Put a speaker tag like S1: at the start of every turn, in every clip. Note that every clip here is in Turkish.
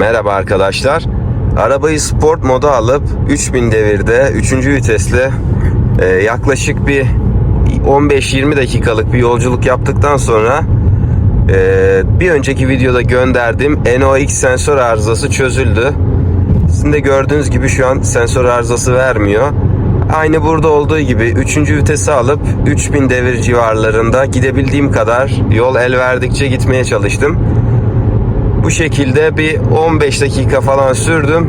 S1: Merhaba arkadaşlar. Arabayı sport moda alıp 3000 devirde 3. vitesle e, yaklaşık bir 15-20 dakikalık bir yolculuk yaptıktan sonra e, bir önceki videoda gönderdiğim NOx sensör arızası çözüldü. Sizin de gördüğünüz gibi şu an sensör arızası vermiyor. Aynı burada olduğu gibi 3. vitesi alıp 3000 devir civarlarında gidebildiğim kadar yol el verdikçe gitmeye çalıştım. Bu şekilde bir 15 dakika falan sürdüm.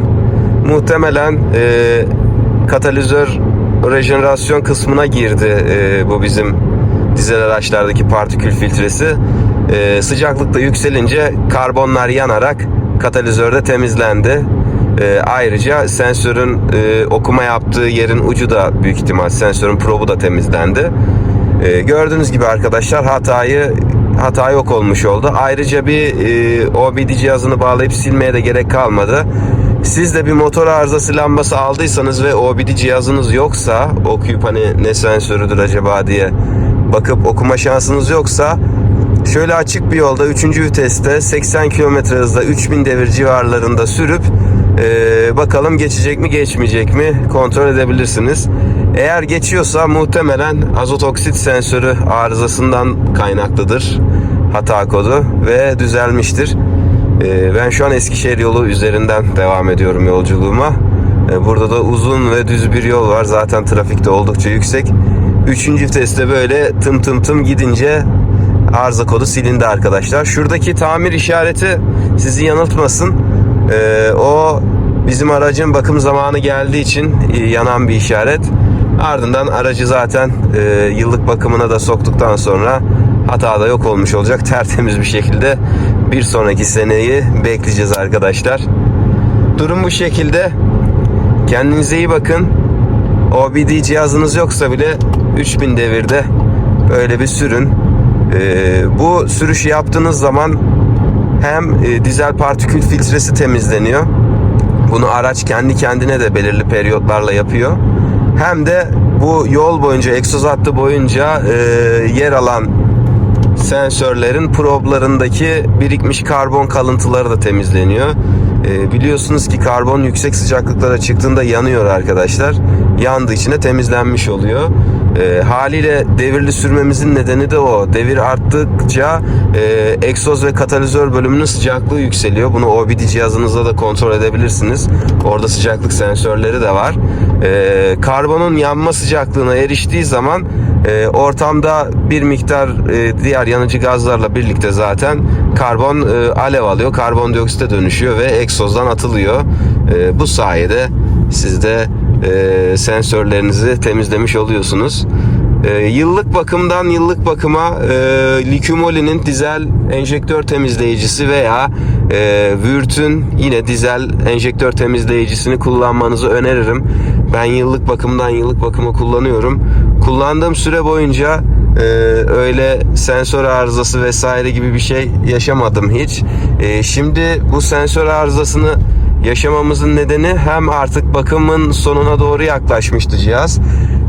S1: Muhtemelen e, katalizör rejenerasyon kısmına girdi e, bu bizim dizel araçlardaki partikül filtresi. E, sıcaklık da yükselince karbonlar yanarak katalizörde temizlendi. E, ayrıca sensörün e, okuma yaptığı yerin ucu da büyük ihtimal sensörün probu da temizlendi. E, gördüğünüz gibi arkadaşlar hatayı hata yok olmuş oldu. Ayrıca bir e, OBD cihazını bağlayıp silmeye de gerek kalmadı. Siz de bir motor arızası lambası aldıysanız ve OBD cihazınız yoksa okuyup hani ne sensörüdür acaba diye bakıp okuma şansınız yoksa şöyle açık bir yolda 3. viteste 80 km hızla 3000 devir civarlarında sürüp e, bakalım geçecek mi geçmeyecek mi kontrol edebilirsiniz. Eğer geçiyorsa muhtemelen azot oksit sensörü arızasından kaynaklıdır hata kodu ve düzelmiştir. Ee, Ben şu an Eskişehir yolu üzerinden devam ediyorum yolculuğuma. Ee, Burada da uzun ve düz bir yol var. Zaten trafik de oldukça yüksek. Üçüncü viteste böyle tım tım tım gidince arıza kodu silindi arkadaşlar. Şuradaki tamir işareti sizi yanıltmasın. Ee, O bizim aracın bakım zamanı geldiği için e, yanan bir işaret. Ardından aracı zaten e, yıllık bakımına da soktuktan sonra hata da yok olmuş olacak. Tertemiz bir şekilde bir sonraki seneyi bekleyeceğiz arkadaşlar. Durum bu şekilde. Kendinize iyi bakın. OBD cihazınız yoksa bile 3000 devirde böyle bir sürün. Ee, bu sürüşü yaptığınız zaman hem e, dizel partikül filtresi temizleniyor. Bunu araç kendi kendine de belirli periyotlarla yapıyor. Hem de bu yol boyunca, egzoz hattı boyunca e, yer alan sensörlerin problarındaki birikmiş karbon kalıntıları da temizleniyor. E, biliyorsunuz ki karbon yüksek sıcaklıklara çıktığında yanıyor arkadaşlar. Yandığı için de temizlenmiş oluyor. E, haliyle devirli sürmemizin nedeni de o. Devir arttıkça e, egzoz ve katalizör bölümünün sıcaklığı yükseliyor. Bunu OBD cihazınızda da kontrol edebilirsiniz. Orada sıcaklık sensörleri de var. E, karbonun yanma sıcaklığına eriştiği zaman e, ortamda bir miktar e, diğer yanıcı gazlarla birlikte zaten karbon e, alev alıyor. Karbondioksite dönüşüyor ve egzozdan atılıyor. E, bu sayede siz de e, sensörlerinizi temizlemiş oluyorsunuz. E, yıllık bakımdan yıllık bakıma e, Likumoli'nin dizel enjektör temizleyicisi veya e, Vürt'ün yine dizel enjektör temizleyicisini kullanmanızı öneririm. Ben yıllık bakımdan yıllık bakıma kullanıyorum. Kullandığım süre boyunca e, öyle sensör arızası vesaire gibi bir şey yaşamadım hiç. E, şimdi bu sensör arızasını yaşamamızın nedeni hem artık bakımın sonuna doğru yaklaşmıştı cihaz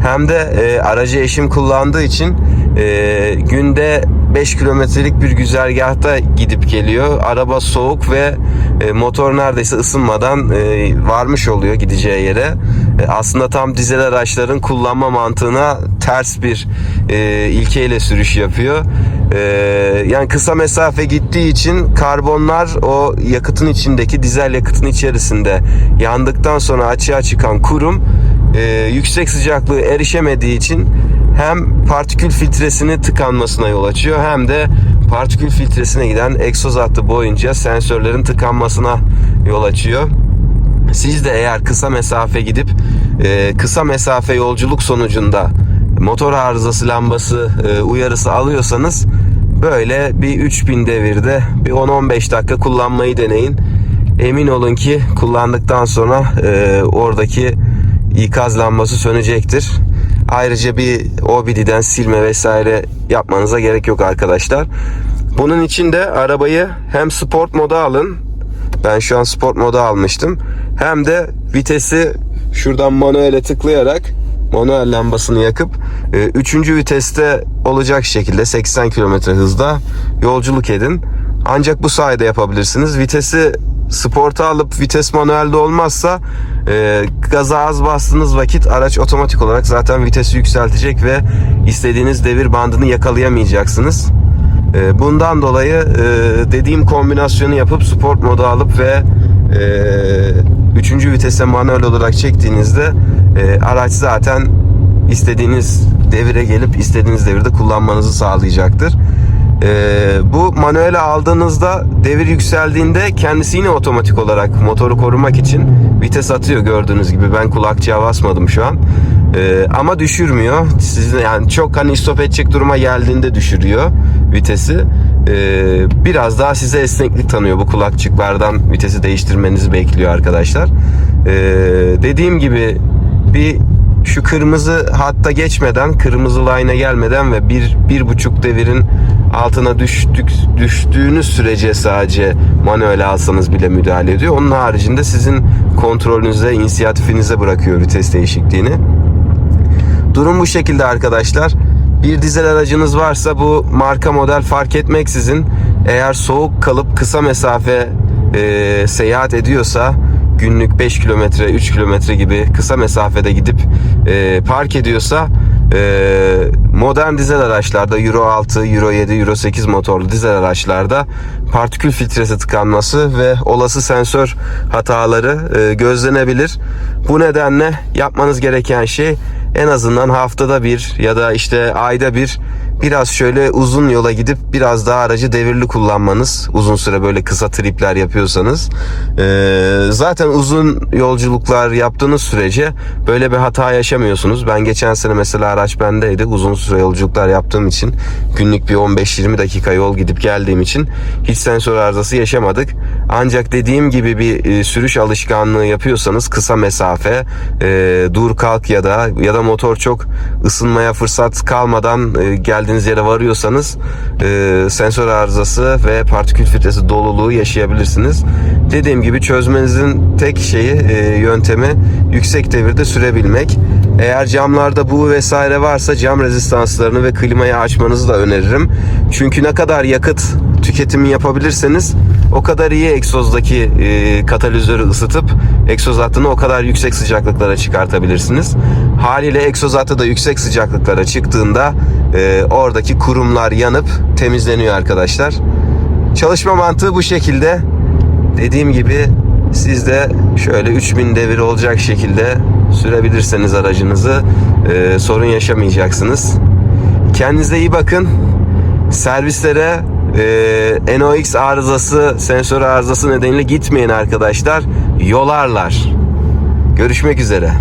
S1: hem de e, aracı eşim kullandığı için e, günde 5 kilometrelik bir güzergahta gidip geliyor. Araba soğuk ve e, motor neredeyse ısınmadan e, varmış oluyor gideceği yere. E, aslında tam dizel araçların kullanma mantığına ters bir e, ilkeyle sürüş yapıyor. E, yani kısa mesafe gittiği için karbonlar o yakıtın içindeki dizel yakıtın içerisinde yandıktan sonra açığa çıkan kurum e, yüksek sıcaklığı erişemediği için hem partikül filtresini tıkanmasına yol açıyor hem de partikül filtresine giden egzoz hattı boyunca sensörlerin tıkanmasına yol açıyor. Siz de eğer kısa mesafe gidip e, kısa mesafe yolculuk sonucunda motor arızası lambası e, uyarısı alıyorsanız böyle bir 3000 devirde bir 10-15 dakika kullanmayı deneyin. Emin olun ki kullandıktan sonra e, oradaki ikaz lambası sönecektir. Ayrıca bir OBD'den silme vesaire yapmanıza gerek yok arkadaşlar. Bunun için de arabayı hem sport moda alın. Ben şu an sport moda almıştım. Hem de vitesi şuradan manuele tıklayarak manuel lambasını yakıp 3. viteste olacak şekilde 80 km hızda yolculuk edin. Ancak bu sayede yapabilirsiniz. Vitesi sporta alıp vites manuelde olmazsa e, gaza az bastığınız vakit araç otomatik olarak zaten vitesi yükseltecek ve istediğiniz devir bandını yakalayamayacaksınız. E, bundan dolayı e, dediğim kombinasyonu yapıp sport modu alıp ve e, üçüncü vitese manuel olarak çektiğinizde e, araç zaten istediğiniz devire gelip istediğiniz devirde kullanmanızı sağlayacaktır. Ee, bu manuele aldığınızda devir yükseldiğinde kendisi yine otomatik olarak motoru korumak için vites atıyor gördüğünüz gibi. Ben kulakçığa basmadım şu an. Ee, ama düşürmüyor. Sizin yani çok hani stop edecek duruma geldiğinde düşürüyor vitesi. Ee, biraz daha size esneklik tanıyor bu kulakçıklardan vitesi değiştirmenizi bekliyor arkadaşlar. Ee, dediğim gibi bir şu kırmızı hatta geçmeden kırmızı line'a gelmeden ve bir, bir buçuk devirin altına düştük, düştüğünüz sürece sadece manuel alsanız bile müdahale ediyor. Onun haricinde sizin kontrolünüze, inisiyatifinize bırakıyor vites değişikliğini. Durum bu şekilde arkadaşlar. Bir dizel aracınız varsa bu marka model fark etmeksizin eğer soğuk kalıp kısa mesafe e, seyahat ediyorsa günlük 5 kilometre 3 kilometre gibi kısa mesafede gidip e, park ediyorsa e, modern dizel araçlarda Euro 6, Euro 7, Euro 8 motorlu dizel araçlarda partikül filtresi tıkanması ve olası sensör hataları e, gözlenebilir. Bu nedenle yapmanız gereken şey en azından haftada bir ya da işte ayda bir biraz şöyle uzun yola gidip biraz daha aracı devirli kullanmanız uzun süre böyle kısa tripler yapıyorsanız Ee, zaten uzun yolculuklar yaptığınız sürece böyle bir hata yaşamıyorsunuz. Ben geçen sene mesela araç bendeydi. Uzun süre yolculuklar yaptığım için günlük bir 15-20 dakika yol gidip geldiğim için hiç sensör arızası yaşamadık. Ancak dediğim gibi bir e, sürüş alışkanlığı yapıyorsanız kısa mesafe e, dur kalk ya da ya da motor çok ısınmaya fırsat kalmadan e, geldiğiniz yere varıyorsanız e, sensör arızası ve partikül filtresi doluluğu yaşayabilirsiniz. Dediğim gibi çözmenizin tek şeyi e, yöntemi yüksek devirde sürebilmek. Eğer camlarda bu vesaire varsa cam rezistanslarını ve klimayı açmanızı da öneririm. Çünkü ne kadar yakıt tüketimi yapabilirseniz o kadar iyi egzozdaki e, katalizörü ısıtıp egzoz hattını o kadar yüksek sıcaklıklara çıkartabilirsiniz. Haliyle egzoz hattı da yüksek sıcaklıklara çıktığında e, oradaki kurumlar yanıp temizleniyor arkadaşlar. Çalışma mantığı bu şekilde. Dediğim gibi siz de şöyle 3000 devir olacak şekilde sürebilirseniz aracınızı e, sorun yaşamayacaksınız. Kendinize iyi bakın. Servislere e, NOx arızası, sensör arızası nedeniyle gitmeyin arkadaşlar. Yolarlar. Görüşmek üzere.